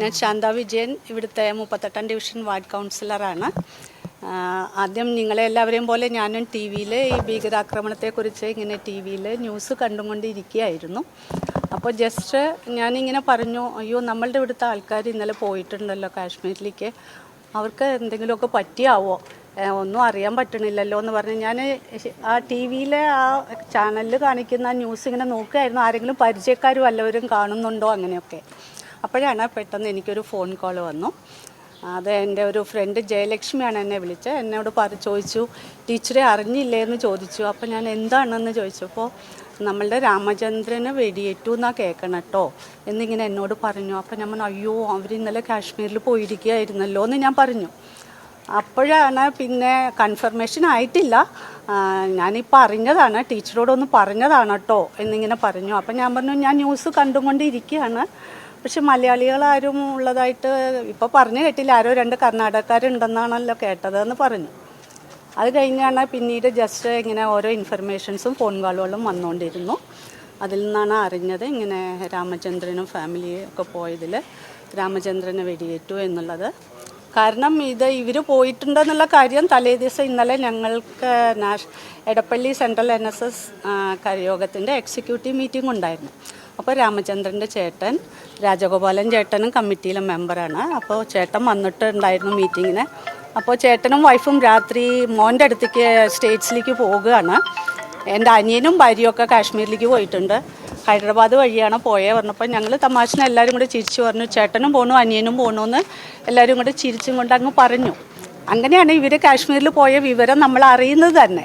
ഞാൻ ശാന്ത വിജയൻ ഇവിടുത്തെ മുപ്പത്തെട്ടാം division ward കൗൺസിലറാണ്. ആദ്യം നിങ്ങളെ എല്ലാവരെയും പോലെ ഞാനും ടി വിയിൽ ഈ ഭീകരാക്രമണത്തെക്കുറിച്ച് ഇങ്ങനെ ടി വിയിൽ ന്യൂസ് കണ്ടുകൊണ്ടിരിക്കുകയായിരുന്നു. അപ്പോൾ ജസ്റ്റ് ഞാനിങ്ങനെ പറഞ്ഞു അയ്യോ നമ്മളുടെ ഇവിടുത്തെ ആൾക്കാർ ഇന്നലെ പോയിട്ടുണ്ടല്ലോ കാശ്മീരിലേക്ക്. അവർക്ക് എന്തെങ്കിലുമൊക്കെ പറ്റിയാവോ? ഒന്നും അറിയാൻ പറ്റണില്ലല്ലോ എന്ന് പറഞ്ഞ് ഞാൻ ആ ടി വിയിലെ ആ ചാനലിൽ കാണിക്കുന്ന ന്യൂസ് ഇങ്ങനെ നോക്കുകയായിരുന്നു. ആരെങ്കിലും പരിചയക്കാരും വല്ലവരും കാണുന്നുണ്ടോ അങ്ങനെയൊക്കെ. അപ്പോഴാണ് പെട്ടെന്ന് എനിക്കൊരു ഫോൺ കോൾ വന്നു. അത് എന്റെ ഒരു ഫ്രണ്ട് ജയലക്ഷ്മിയാണ് എന്നെ വിളിച്ചത്. എന്നോട് പറ ചോദിച്ചു ടീച്ചറെ അറിഞ്ഞില്ലേ എന്ന് ചോദിച്ചു. അപ്പോൾ ഞാൻ എന്താണെന്ന് ചോദിച്ചപ്പോൾ നമ്മളുടെ രാമചന്ദ്രന് വെടിയേറ്റു എന്നാ കേൾക്കണം കേട്ടോ എന്നിങ്ങനെ എന്നോട് പറഞ്ഞു. അപ്പോൾ ഞാൻ അയ്യോ അവർ ഇന്നലെ കാശ്മീരിൽ പോയിരിക്കുകയായിരുന്നല്ലോ എന്ന് ഞാൻ പറഞ്ഞു. അപ്പോഴാണ് പിന്നെ കൺഫർമേഷൻ ആയിട്ടില്ല. ഞാനിപ്പോൾ അറിഞ്ഞതാണ് ടീച്ചറോടൊന്ന് പറഞ്ഞതാണ് കേട്ടോ എന്നിങ്ങനെ പറഞ്ഞു. അപ്പം ഞാൻ പറഞ്ഞു ഞാൻ ന്യൂസ് കണ്ടുകൊണ്ടിരിക്കുകയാണ് പക്ഷെ മലയാളികളാരും ഉള്ളതായിട്ട് ഇപ്പോൾ പറഞ്ഞു കേട്ടില്ല. ആരോ രണ്ട് കർണാടകക്കാരുണ്ടെന്നാണല്ലോ കേട്ടതെന്ന് പറഞ്ഞു. അത് കഴിഞ്ഞാണ് പിന്നീട് ജസ്റ്റ് ഇങ്ങനെ ഓരോ ഇൻഫർമേഷൻസും ഫോൺ കോളുകളും വന്നുകൊണ്ടിരുന്നു അതിൽ നിന്നാണ് അറിഞ്ഞത് ഇങ്ങനെ രാമചന്ദ്രനും ഫാമിലിയും ഒക്കെ പോയതിൽ രാമചന്ദ്രനെ വെടിയേറ്റു എന്നുള്ളത്. കാരണം ഇത് ഇവർ പോയിട്ടുണ്ടെന്നുള്ള കാര്യം തലേ ദിവസം ഇന്നലെ ഞങ്ങൾക്ക് Nash Edappally central N S S കരയോഗത്തിന്റെ executive meeting ഉണ്ടായിരുന്നു. അപ്പോൾ രാമചന്ദ്രന്റെ ചേട്ടൻ രാജഗോപാലൻ ചേട്ടനും കമ്മിറ്റിയിലെ മെമ്പറാണ്. അപ്പോൾ ചേട്ടൻ വന്നിട്ടുണ്ടായിരുന്നു മീറ്റിങ്ങിന്. അപ്പോൾ ചേട്ടനും വൈഫും രാത്രി മോന്റെ അടുത്തേക്ക് സ്റ്റേറ്റ്സിലേക്ക് പോവുകയാണ്. എന്റെ അനിയനും ഭാര്യയും ഒക്കെ കാശ്മീരിലേക്ക് പോയിട്ടുണ്ട്. ഹൈദരാബാദ് വഴിയാണ് പോയേ പറഞ്ഞപ്പോൾ ഞങ്ങൾ തമാശന എല്ലാവരും കൂടെ ചിരിച്ചു പറഞ്ഞു ചേട്ടനും പോണു അനിയനും പോണു എന്ന് എല്ലാവരും കൂടെ ചിരിച്ചും കൊണ്ട് അങ്ങ് പറഞ്ഞു. അങ്ങനെയാണ് ഇവർ കാശ്മീരിൽ പോയ വിവരം നമ്മൾ അറിയുന്നത് തന്നെ.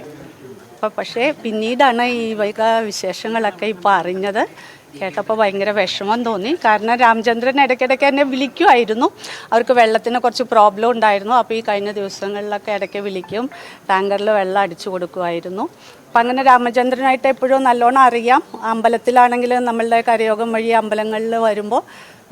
അപ്പോൾ പക്ഷേ പിന്നീടാണ് ഈ വൈക വിശേഷങ്ങളൊക്കെ ഇപ്പോൾ അറിഞ്ഞത്. കേട്ടപ്പോൾ ഭയങ്കര വിഷമം തോന്നി. കാരണം രാമചന്ദ്രൻ ഇടയ്ക്കിടയ്ക്ക് എന്നെ വിളിക്കുമായിരുന്നു. അവർക്ക് വെള്ളത്തിന് കുറച്ച് പ്രോബ്ലം ഉണ്ടായിരുന്നു. അപ്പോൾ ഈ കഴിഞ്ഞ ദിവസങ്ങളിലൊക്കെ ഇടയ്ക്ക് വിളിക്കും. ടാങ്കറിൽ വെള്ളം അടിച്ചു കൊടുക്കുമായിരുന്നു. അപ്പം അങ്ങനെ രാമചന്ദ്രനായിട്ട് എപ്പോഴും നല്ലോണം അറിയാം. അമ്പലത്തിലാണെങ്കിൽ നമ്മളുടെ കരയോഗം വഴി അമ്പലങ്ങളിൽ വരുമ്പോൾ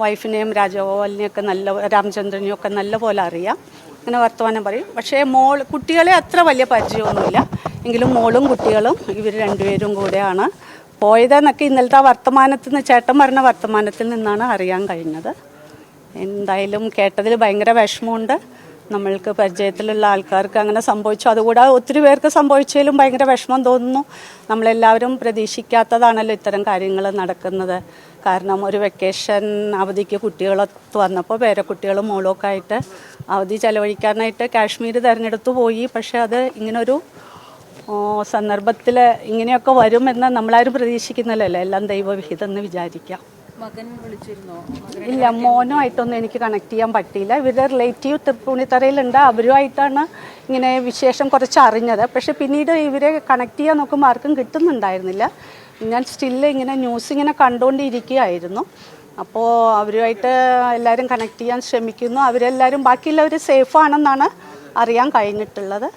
വൈഫിനെയും രാജഗോപാലിനെയൊക്കെ നല്ല രാമചന്ദ്രനെയും ഒക്കെ നല്ല പോലെ അറിയാം. അങ്ങനെ വർത്തമാനം പറയും. പക്ഷേ മോൾ കുട്ടികളെ അത്ര വലിയ പരിചയമൊന്നുമില്ല. എങ്കിലും മോളും കുട്ടികളും ഇവർ രണ്ടുപേരും കൂടെയാണ്. പോയതെന്നൊക്കെ ഇന്നലത്തെ വർത്തമാനത്തിൽ നിന്ന് ചേട്ടൻ പറഞ്ഞ വർത്തമാനത്തിൽ നിന്നാണ് അറിയാൻ കഴിഞ്ഞത്. എന്തായാലും കേട്ടതിൽ ഭയങ്കര വിഷമമുണ്ട്. നമ്മൾക്ക് പരിചയത്തിലുള്ള ആൾക്കാർക്ക് അങ്ങനെ സംഭവിച്ചു. അതുകൂടാതെ ഒത്തിരി പേർക്ക് സംഭവിച്ചതിലും ഭയങ്കര വിഷമം തോന്നുന്നു. നമ്മളെല്ലാവരും പ്രതീക്ഷിക്കാത്തതാണല്ലോ ഇത്തരം കാര്യങ്ങൾ നടക്കുന്നത്. കാരണം ഒരു വെക്കേഷൻ അവധിക്ക് കുട്ടികളൊത്ത് വന്നപ്പോൾ പേരക്കുട്ടികളും മോളൊക്കെ ആയിട്ട് അവധി ചെലവഴിക്കാനായിട്ട് കാശ്മീർ തിരഞ്ഞെടുത്തു പോയി. പക്ഷേ അത് ഇങ്ങനൊരു സന്ദർഭത്തിൽ ഇങ്ങനെയൊക്കെ വരുമെന്ന് നമ്മളാരും പ്രതീക്ഷിക്കുന്നില്ലല്ലോ? എല്ലാം ദൈവവിഹിതം എന്ന് വിചാരിക്കാം. മകൻ വിളിച്ചിരുന്നോ? മകൻ ഇല്ല മോനുമായിട്ടൊന്നും എനിക്ക് കണക്ട് ചെയ്യാൻ പറ്റിയില്ല. ഇവരുടെ റിലേറ്റീവ് തൃപ്പൂണിത്തറയിലുണ്ട്. അവരുമായിട്ടാണ് ഇങ്ങനെ വിശേഷം കുറച്ച് അറിഞ്ഞത് പക്ഷെ പിന്നീട് ഇവരെ കണക്ട് ചെയ്യാൻ നോക്കുമ്പോൾ ആർക്കും കിട്ടുന്നുണ്ടായിരുന്നില്ല. ഞാൻ സ്റ്റിൽ ഇങ്ങനെ ന്യൂസ് ഇങ്ങനെ കണ്ടുകൊണ്ടിരിക്കുകയായിരുന്നു അപ്പോൾ അവരുമായിട്ട് എല്ലാവരും കണക്ട് ചെയ്യാൻ ശ്രമിക്കുന്നു. അവരെല്ലാവരും ബാക്കിയുള്ളവർ സേഫാണെന്നാണ് അറിയാൻ കഴിഞ്ഞിട്ടുള്ളത്.